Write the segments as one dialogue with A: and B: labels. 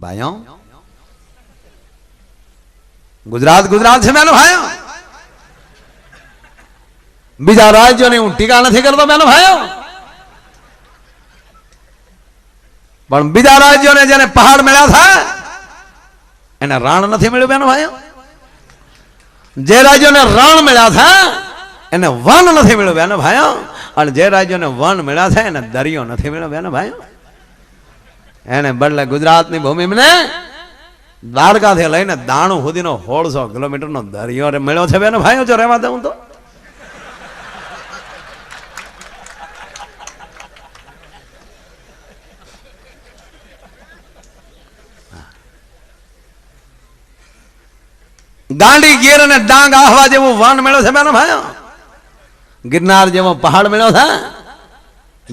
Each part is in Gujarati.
A: ભાઈઓ? ગુજરાત ગુજરાત છે મેનો ભાઈઓ? બીજા રાજ્યોની હું ટીકા નથી કરતો મેનો ભાઈઓ? પણ બીજા રાજ્યોને જેને પહાડ મળ્યા થાય, એને રણ નથી મળ્યું બેનો ભાઈઓ? જે રાજ્યોને રણ મળ્યા થાય, એને વન નથી મળ્યું બેનો ભાઈઓ? અને જે રાજ્યોને વન મળ્યા છે એને દરિયો નથી મળ્યો બેનો ભાઈઓ? એને બદલે ગુજરાતની ભૂમિને દ્વારકાથી લઈને દાણું સુધીનો સોળસો કિલોમીટરનો દરિયો મળ્યો છે બેનો, ભાઈઓ, જો રહેવા દઉં તો. દાંડી ગીર અને ડાંગ આહવા જેવું વન મેળો છે બેનો, ભાઈઓ. ગિરનાર જેવો પહાડ મેળો છે.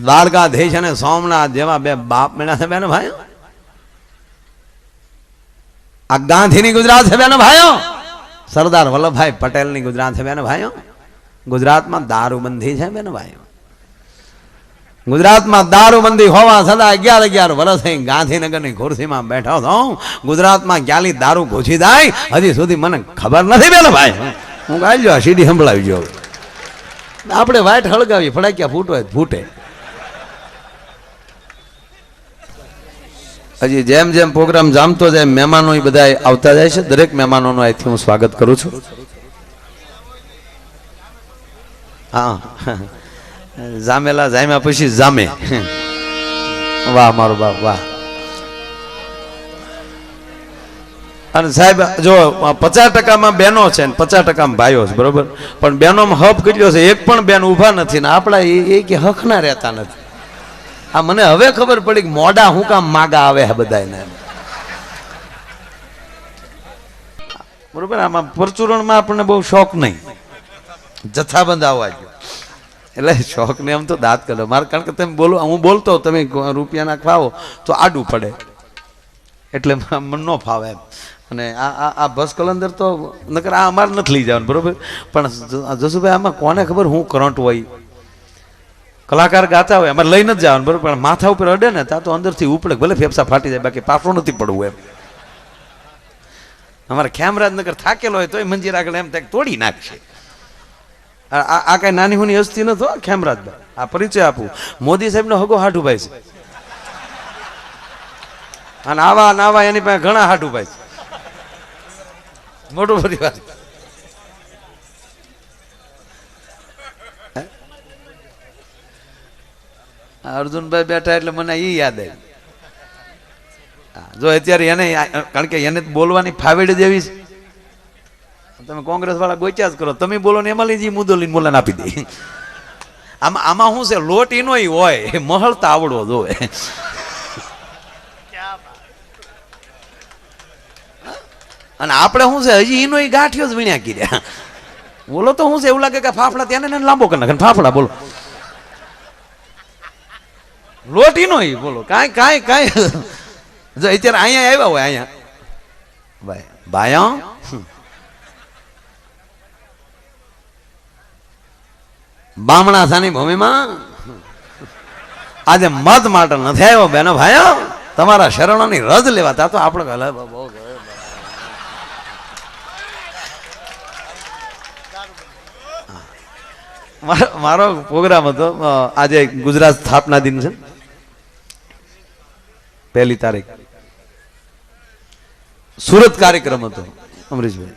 A: દ્વારકાધીશ અને સોમનાથ જેવા બે બાપ મેળા છે બેન ભાઈઓ? આ ગાંધીની ગુજરાત છે બેન ભાઈઓ? સરદાર વલ્લભભાઈ પટેલની ગુજરાત છે બેન ભાઈઓ? ગુજરાતમાં દારૂબંધી છે બેન ભાઈઓ. ગુજરાતમાં દારૂબંધી હોવા છતાં અગિયાર અગિયાર વર્ષ ગાંધીનગરની ખુરશીમાં બેઠો છું. ગુજરાતમાં ક્યાંલી દારૂ ઘૂસી જાય? હજી સુધી મને ખબર નથી બેન ભાઈ. હું ગાઈ જો સીડી સંભળાવી જો આપણે વાઈટ હળગાવી ફડાક્યા ફૂટો ફૂટે. હજી જેમ જેમ પ્રોગ્રામ જામતો જાય મહેમાનો બધા આવતા જાય છે. દરેક મહેમાનોનું અહીંથી હું સ્વાગત કરું છું. હા. જામેલા જામ્યા પછી જામે. વાહ, મારો બાપ, વાહ. અને સાહેબ, જો પચાસ ટકામાં બહેનો છે ને, પચાસ ટકામાં ભાઈઓ છે, બરોબર? પણ બહેનોમાં હપ કેટલો છે? એક પણ બેન ઊભા નથી ને, આપણા એ કે હકના રહેતા નથી. આ મને હવે ખબર પડી કે મોડા હું કામ માગા આવે હે બધાને બરોબર, આમાં પરચુરણમાં આપણને બહુ શોખ નહીં. જથ્થાબંધ આવવા ગયો. એટલે શોખ ને એમ તો દાંત કરો મારે કારણ કે તમે બોલો, હું બોલતો તમે રૂપિયાના ખાવો, તો આડું પડે. એટલે મન ન ફાવે એમ. અને આ આ બસ કલંદર તો નકર આ અમારે નથી લઈ જવાનું, બરોબર? પણ જસુભાઈ, આમાં કોને ખબર હું કરંટ હોય? કલાકાર ગાતા હોય, અમારે લઈને જ જવાનું, બરોબર? પણ માથા ઉપર અડે ને, ત્યાં તો અંદરથી ઉપડે ભલે ફેફસા ફાટી જાય, બાકી પાછું નથી પડવું એમ. અમારે ખેમરાજનગર થાકેલો હોય, તોય મંજીર આગળ એમ થાય તોડી નાખશે. આ કઈ નાની હુની હસ્તી નતો ખેમરાજભાઈ આ પરિચય આપું. મોદી સાહેબનો હગો હાઠુભાઈ છે. અને આવા નાવા એની પાસે ઘણા હાઠુભાઈ છે. મોટો પરિવાર હે? આ અર્જુનભાઈ બેઠા એટલે મને એ યાદ આવ્યું હા, જો અત્યારે એને કારણ કે એને બોલવાની ફાવેડ જેવી તમે કોંગ્રેસ વાળા ગોચ્યા જ કરો. તમે બોલો ને એમાં લઈ મુદ્દો લઈને બોલાને આપી દે. આમાં આમાં શું છે? લોટ એનો હોય. મહળતા આવડવો જોવે. અને આપણે શું છે? હજી એનો ગાંઠિયો જ વીણ્યા કર્યા. બોલો તો શું છે? એવું લાગે કે ફાફડા ત્યાં ને લાંબો કરી નાખે ફાફડા બોલો. લોટ નો બોલો. કાંઈ કાંઈ કાંઈ. જો અત્યારે અહીંયા આવ્યા હોય અહીંયા. ભાઈ ભાઈઓ બામણાસાની ભૂમિમાં. આજે મત માટે નથી આવ્યો, બેનો ભાઈઓ. તમારા શરણોની રજ લેવા તા તો આપણે ભલે મારો પ્રોગ્રામ હતો આજે ગુજરાત સ્થાપના દિન છે. પહેલી તારીખ. સુરત કાર્યક્રમ હતો, અમરીશભાઈ.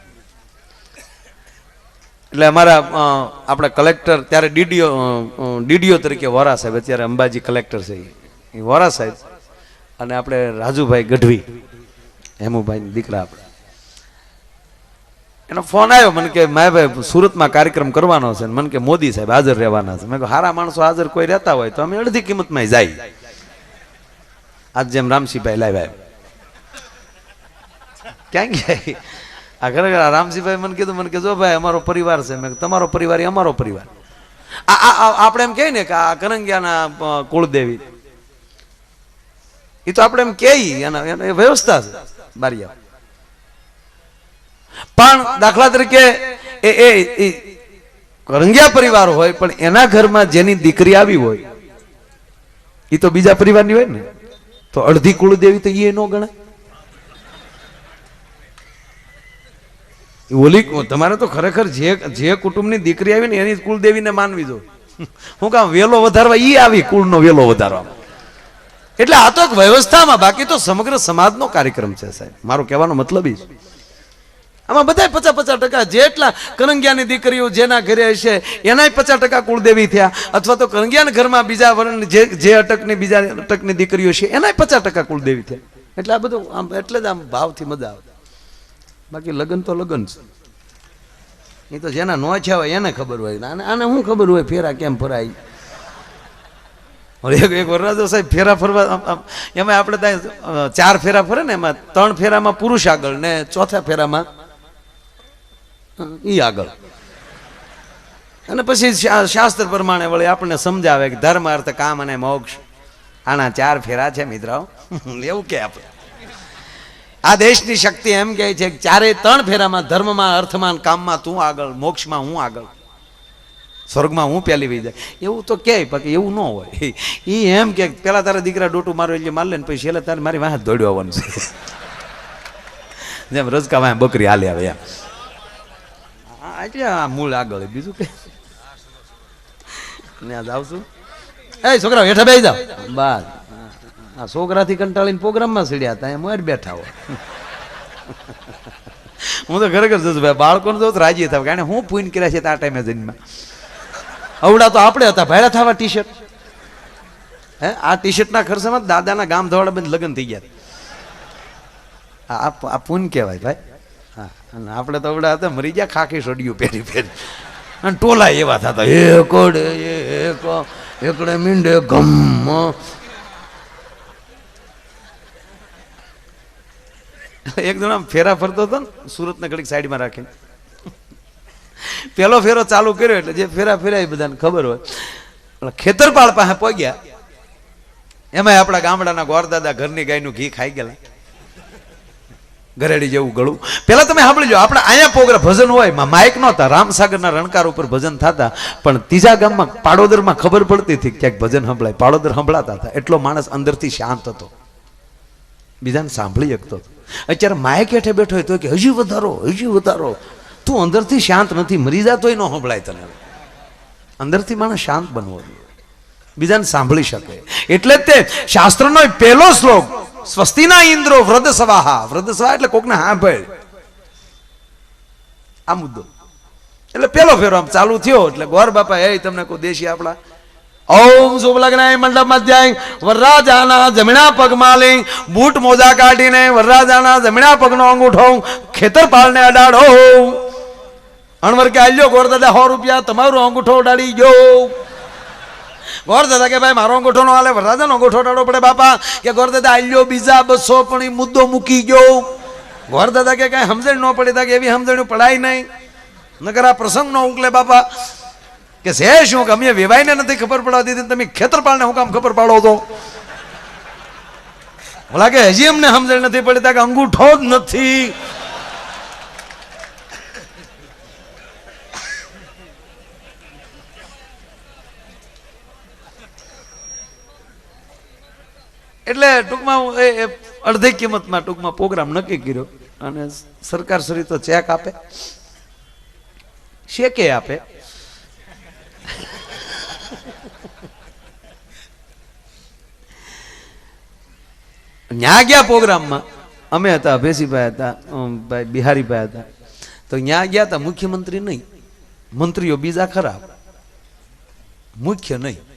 A: એટલે અમારા આપણા કલેક્ટર ત્યારે ડીડીઓ ડીડીઓ તરીકે વોરા સાહેબ, અત્યારે અંબાજી કલેક્ટર છે એ. વોરા સાહેબ અને આપણે રાજુભાઈ ગઢવી હેમુભાઈ દીકરા આપણે. એનો ફોન આવ્યો, મને કે, માય ભાઈ, સુરતમાં કાર્યક્રમ કરવાનો છે. મને કે, મોદી સાહેબ હાજર રહેવાના છે. મેં હારા માણસો હાજર કોઈ રહેતા હોય તો અમે અડધી કિંમતમાં જાય. આજ જેમ રામસિંહભાઈ લાવ્યા. ક્યાં ગયા? આ ખરેખર રામસિંહભાઈ મને કીધું, મને કે જો ભાઈ અમારો પરિવાર છે. મેં તમારો પરિવાર એ અમારો પરિવાર. આપણે એમ કહીએ ને કે આ કરંગિયાના કુળદેવી. એ તો આપણે એમ કે એના વ્યવસ્થા છે. બારિયા પણ દાખલા તરીકે એ એ કરંગિયા પરિવાર હોય, પણ એના ઘરમાં જેની દીકરી આવી હોય એ તો બીજા પરિવારની હોય ને? તો અડધી કુળદેવી તો એ ન ગણાય ઓલી તમારે તો ખરેખર જે જે કુટુંબની દીકરી આવી ને એની કુળદેવીને માનવી જો હું કામ વેલો વધારવા એ આવી કુળનો વેલો વધારવા એટલે આ તો વ્યવસ્થામાં, બાકી તો સમગ્ર સમાજનો કાર્યક્રમ છે સાહેબ. મારો કહેવાનો મતલબ એ છે. આમાં બધા પચાસ પચાસ ટકા જેટલા કરંગિયાની દીકરીઓ જેના ઘરે હશે, એનાય પચાસ ટકા કુળદેવી થયા. અથવા તો કરંગિયાના ઘરમાં બીજા વર્ણ જે જે અટકની, બીજા અટકની દીકરીઓ છે, એનાય પચાસ ટકા કુળદેવી થયા. એટલે આ બધું આમ, એટલે જ આમ ભાવથી મજા આવે. બાકી લગ્ન તો લગ્ન છે. એ તો જેના નો છે હોય એને ખબર હોય. આને આને શું ખબર હોય ફેરા કેમ ફરાય? એક એક વરરાજો સાહેબ ફેરા ફરવા એમાં આપણે ત્યાં ચાર ફેરા ફરે ને એમાં, ત્રણ ફેરામાં પુરુષ આગળ ને ચોથા ફેરામાં ઈ આગળ. અને પછી શાસ્ત્ર પ્રમાણે વળી આપણને સમજાવે કે ધર્મ અર્થ કામ અને મોક્ષ. આના ચાર ફેરા છે મિત્રો. એવું કે આપણે. આ દેશની શક્તિ એમ કહે છે કે ચારે ત્રણ ફેરામાં ધર્મમાં, અર્થમાં કામમાં તું આગળ, મોક્ષમાં હું આગળ. સ્વર્ગમાં હું પેલી વહી જાય. એવું તો કે બાકી એવું ન હોય. એ એમ કે પેલા તારા દીકરા ડોટું મારો એટલે માર લે પછી છેલ્લે તારે મારી વાહ દોડ્યો આવવાનું છે. જેમ રજકા વાહ બકરી હાલે આવે એમ. એટલે આ મૂળ આગળ બીજું કે ને આ જાવ છું એ છોકરા હેઠા બેસી જાવ બસ આ છોકરાથી કંટાળીને પ્રોગ્રામમાં સીડ્યા હતા એમ જ બેઠા હો હું તો ખરેખર જશું ભાઈ બાળકોને જો તો રાજી હતા કારણ હું પૂન કર્યા છે આ ટાઈમે જન્મ અવડા તો આપણે હતા ભાડા થવા ટી શર્ટ હે આ ટી શર્ટના ખર્ચામાં દાદાના ગામ ધોવાડા બંધ લગ્ન થઈ ગયા આ પૂન કહેવાય ભાઈ હા, અને આપણે તો અવડા હતા, મરી ગયા, ખાખી સડ્યું પહેરી પહેરી. અને ટોલા એવા થતા, એકડે એક, એકડે મીંડે ગમ. એક જણ આમ ફેરા ફરતો હતો ને, સુરતને ઘડીક સાઈડમાં રાખીને. પેલો ફેરો ચાલુ કર્યો એટલે જે ફેરા ફેરા બધાને ખબર હોય. એટલે ખેતરપાળ પાસે પહોંચ્યા. એમાં આપણા ગામડાના ગોરદાદા ઘરની ગાયનું ઘી ખાઈ ગયેલા. ગરેડી જેવું ગળું. પહેલાં તમે સાંભળી લો આપણે અહીંયા પ્રોગ્રામ ભજન હોય માઇક નહોતા, રામસાગરના રણકાર ઉપર ભજન થતા, પણ ત્રીજા ગામમાં, પાડોદરમાં ખબર પડતી હતી ક્યાંક ભજન સંભળાય. પાડોદર સંભળાતા હતા. એટલો માણસ અંદરથી શાંત હતો. બીજાને સાંભળી શકતો હતો. અત્યારે માયક હેઠે બેઠો હોય તો કે, હજી વધારો હજી વધારો. તું અંદરથી શાંત નથી, મરી જાતોય ન સંભળાય તને. અંદરથી માણસ શાંત બનવો જોઈએ. બીજાને સાંભળી શકે. એટલે જ તે શાસ્ત્રનો પહેલો શ્લોક સ્વસ્તિના ઇન્દ્રો વૃદ્ધ સવાહા વૃદ્ધ સવા એટલે કોકને સાંભળ. આ મુદ્દો. એટલે પેલો ફેરો આમ ચાલુ થયો. એટલે ગોર બાપા એ તમને કોઈ દેશી આપણા? ઓમ શુભ લગ્ન મંડપ મધ્યાય વરરાજાના જમણા પગમાં લઈ, બૂટ મોજા કાઢીને વરરાજાના જમણા પગનો અંગૂઠો ખેતરપાળને અડાડો. અણવર કે આલ્યો ગોર, દાદા, સો રૂપિયા તમારો અંગૂઠો ઉડાડી ગયો. ગોર દાદા કે ભાઈ, મારો અંગૂઠો નો હાલે વરરાજાનો અંગૂઠો ટાળો પડે બાપા. કે ગોર દાદા આલ્યો બીજા બસો, પણ એ મુદ્દો મૂકી ગયો. ગોર દાદા કે કઈ સમજણ ન પડી કે એવી સમજણ પડાય નહીં. નકર આ પ્રસંગ નો ઉકલે બાપા. કે છે શું કે અમે વેવાઈને નથી ખબર પડવા દીધી તમે ખેતરપાળને હું કામ ખબર પાડો તો? ઓલા કે હજી અમને સમજણ નથી પડતા કે અંગૂઠો જ નથી. એટલે ટૂંકમાં એ અડધી કિંમતમાં ટૂંકમાં પ્રોગ્રામ નક્કી કર્યો અને સરકાર શ્રી તો ચેક આપે. શેકે આપે? ન્યા ગયા પ્રોગ્રામમાં? અમે હતા, ભેસીભાઈ હતા ભાઈ બિહારીભાઈ હતા. તો ન્યા ગયા હતા મુખ્યમંત્રી નહીં. મંત્રીઓ બીજા ખરા મુખ્ય નહીં.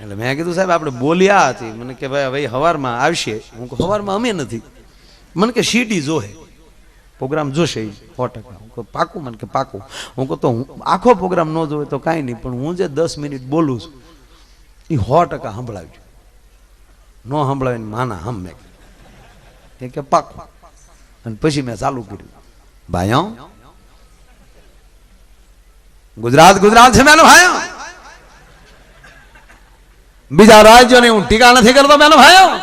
A: એટલે મેં કીધું, સાહેબ, આપણે બોલ્યા હતી. મને કે, ભાઈ, હવે હવારમાં આવશે. હું કહું, હવારમાં અમે નથી. મને કે સીડી જોહે. પ્રોગ્રામ જોશે સો ટકા હું પાકું? મને કે, પાકું. હું કહું, તો હું આખો પ્રોગ્રામ ન જોવે તો કાંઈ નહીં, પણ હું જે દસ મિનિટ બોલું છું એ સો ટકા સંભળાવજો. ન સંભળાવીને માના હમ મેં એ કે, પાકું. અને પછી મેં ચાલુ કર્યું. ભાઈઓ, ગુજરાત ગુજરાત છે મેનો ભાઈઓ? બીજા રાજ્યોની હું ટીકા નથી કરતો, બેનો ભાઈઓ.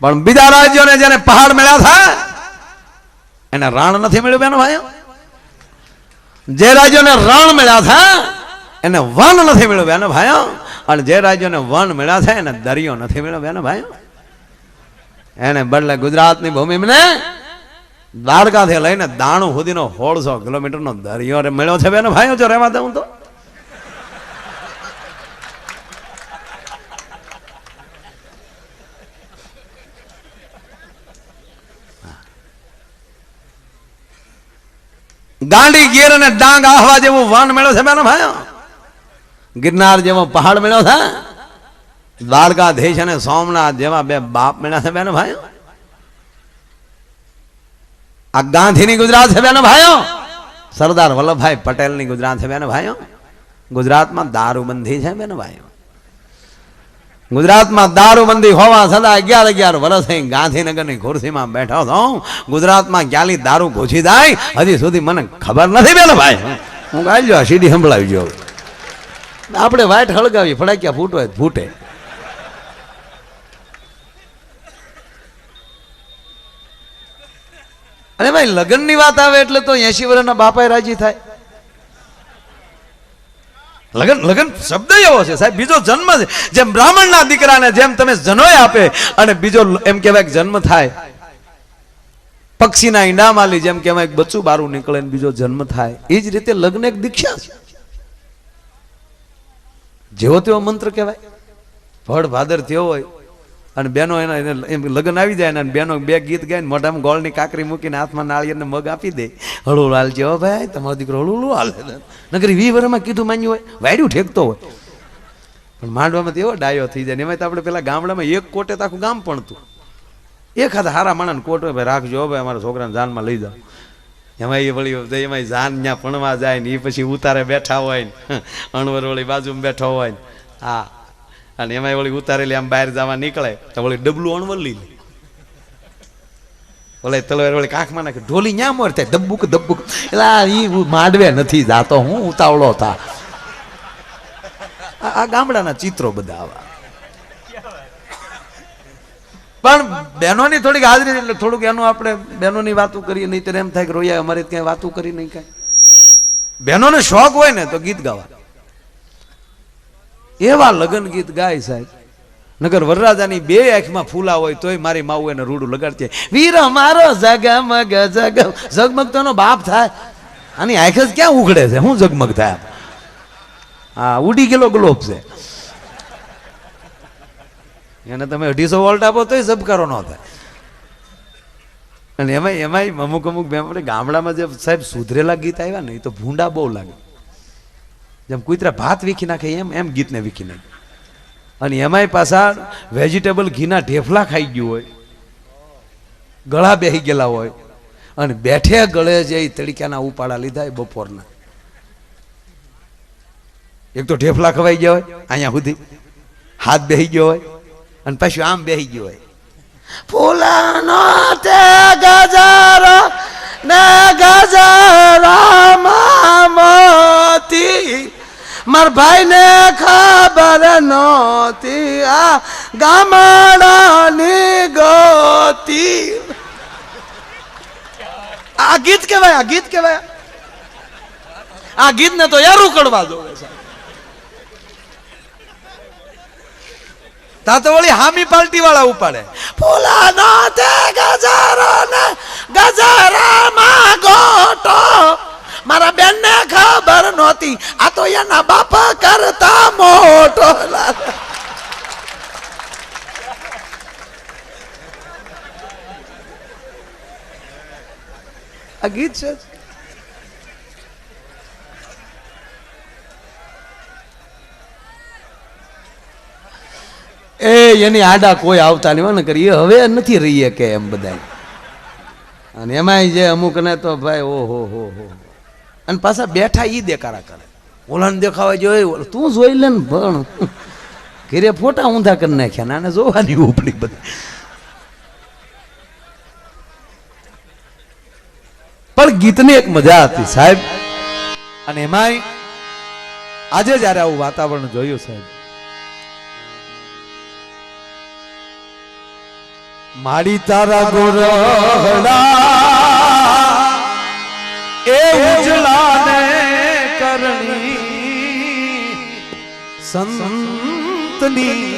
A: પણ બીજા રાજ્યોને જેને પહાડ મળ્યા હતા એને રણ નથી મળ્યું, બેનો ભાઈઓ. જે રાજ્યોને રણ મળ્યા હતા એને વન નથી મળ્યું, બેનો ભાઈઓ. અને જે રાજ્યોને વન મળ્યા છે, એને દરિયો નથી મળ્યો, બેનો ભાઈઓ. એને બદલે ગુજરાતની ભૂમિને દ્વારકાથી લઈને દાણું સુધીનો સોળસો કિલોમીટરનો દરિયો મળ્યો છે, બેનો ભાઈઓ, જો રહેવા દઉં તો. ગાંડી ગીર અને ડાંગ આહવા જેવું વન મેળો છે બેનો ભાઈઓ ગિરનાર જેવો પહાડ મેળો છે? દ્વારકાધીશ અને સોમનાથ જેવા બે બાપ મેળા છે બેનો ભાઈઓ આ ગાંધીની ગુજરાત છે બેનો ભાઈઓ સરદાર વલ્લભભાઈ પટેલની ગુજરાત છે બેનો ભાઈઓ ગુજરાતમાં દારૂબંધી છે બેનો ભાઈઓ ગુજરાતમાં દારૂબંધી હોવા છતાં અગિયાર અગિયાર વર્ષ અહીં ગાંધીનગરની ખુરશીમાં બેઠો છો. ગુજરાતમાં ક્યાંલી દારૂ ઘૂસી જાય? હજી સુધી મને ખબર નથી પેલો ભાઈ. હું ગાઈ જો સીડી સંભળાવી જો આપણે વાઈટ હળગાવી ફડાક્યા ફૂટો ફૂટે. અને ભાઈ, લગ્નની વાત આવે એટલે તો એસી વર્ષના બાપાએ રાજી થાય. લગન લગન શબ્દ એવો છે. સાહેબ, બીજો જન્મ છે. જેમ બ્રાહ્મણના દીકરાને જેમ તમે જનોય આપે અને બીજો એમ કહેવાય જન્મ થાય. પક્ષીના ઈંડામાલી જેમ કહેવાય બચ્ચું બારું નીકળે ને બીજો જન્મ થાય. એ જ રીતે લગ્ન એક દીક્ષા છે. જેવો તેવો મંત્ર કહેવાય. ભડ ભાદર થયો હોય અને બેનો એના એમ લગ્ન આવી જાય અને બેનો બે ગીત ગાઈને મોઢામાં ગોળની કાકરી મૂકીને હાથમાં નાળિયેરને મગ આપી દે. હળું હાલજો હો ભાઈ, તમારો દીકરો હળું હાલે નગરી વી વરમાં કીધું માન્યું હોય, વાયડું ઠેકતો હોય. પણ માંડવામાં એવો ડાયો થઈ જાય એમાં તો આપણે પેલા ગામડામાં એક કોટે તો આખું ગામ પણતું. એક હાથે હારા માણસ કોટ હોય, ભાઈ રાખજો ભાઈ, અમારા છોકરાને જાનમાં લઈ જાઓ. એમાં એ વળી એમાં જાન ત્યાં ભણવા જાય ને એ પછી ઉતારે બેઠા હોય ને, અણવર વળી બાજુમાં બેઠા હોય ને. હા. અને એમાં વળી ઉતારેલી આમ બહાર જવા નીકળે તો વળી ડબલું અણવલી લે. ઓલે તલવાર વળી કાંખમાં નાખે, ઢોલી ન્યા મોર થાય દબ્બુક દબ્બુક એટલે ઈ માંડવે નથી જાતો, હું ઉતાવળો થા. આ ગામડાના ચિત્રો બધા આવા. પણ બહેનોની થોડીક હાજરી એટલે થોડુંક એનું આપણે બહેનોની વાતો કરીએ નહીં તો એમ થાય કે રોયા અમારે ક્યાંય વાતો કરી નહીં કાંઈ. બહેનોને શોખ હોય ને તો ગીત ગાવા. એવા લગ્ન ગીત ગાય સાહેબ. નગર વરરાજાની બે આંખમાં ફૂલા હોય તોય મારી માવું એને રૂડું લગાડતી વીર મારો જગમગ જગમ ઝગમગ તો એનો બાપ થાય. આની આંખ જ ક્યાં ઉઘડે છે? શું ઝગમગ થાય. હા, ઉડી ગયેલો ગ્લોબ છે. એને તમે અઢીસો વોલ્ટ આપો તોય ઝબકારો ન થાય. અને એમાં એમાંય અમુક અમુક ગામડામાં જે સાહેબ સુધરેલા ગીત આવ્યા ને, એ તો ભૂંડા બહુ લાગે. જેમ કુતરા ભાત વીખી નાખે, એમ એમ ગીતને વીખી નાખે. અને એમાંય પાછા વેજીટેબલ ઘીના ઢેફલા ખાઈ ગયું હોય, ગળા બેહી ગયેલા હોય, અને બેઠે ગળે જે ઈ તડીકાના ઉપાડા લીધા બપોરના. એક તો ઢેફલા ખવાઈ ગયા હોય, અહીંયા સુધી. હાથ બેહી ગયો હોય, અને પાછું આમ બેહી ગયો હોય. ફૂલાનો તે ગજારો ને ગજરામાં મોતી માર ભાઈ ને ખબર નહોતી આ ગામડાની ગોતી. આ ગીત કહેવાય, આ ગીત કહેવાય. આ ગીત ને તો યાર ઉકળવા દો. તાતો વળી હામી પાલટી વાળા ઉપાડે. ફૂલાનો તે ગજારો ને ગજરામાં ગોટો મારા બેન ને ખબર નહોતી. આ તો એના બાપ કરતા મોટો ગીત છે? એ, એની આડા કોઈ આવતા નહીં ને કરી હવે નથી રહીએ કે એમ બધા અને એમાંય જે અમુક ને તો ભાઈ ઓહો હો હો. અને પાછા બેઠા એ દેખાડા કરે. ઓલાને દેખાવા જોઈએ તું જોઈ લે ને ભણ. ઘેરે ફોટા ઊંધા કરી નાખ્યા ને આને જોવાની ઉપડી બધી. પણ ગીતની એક મજા હતી સાહેબ. અને એમાંય આજે જ્યારે આવું વાતાવરણ જોયું સાહેબ, માડી તારા ગોરહડા સંતની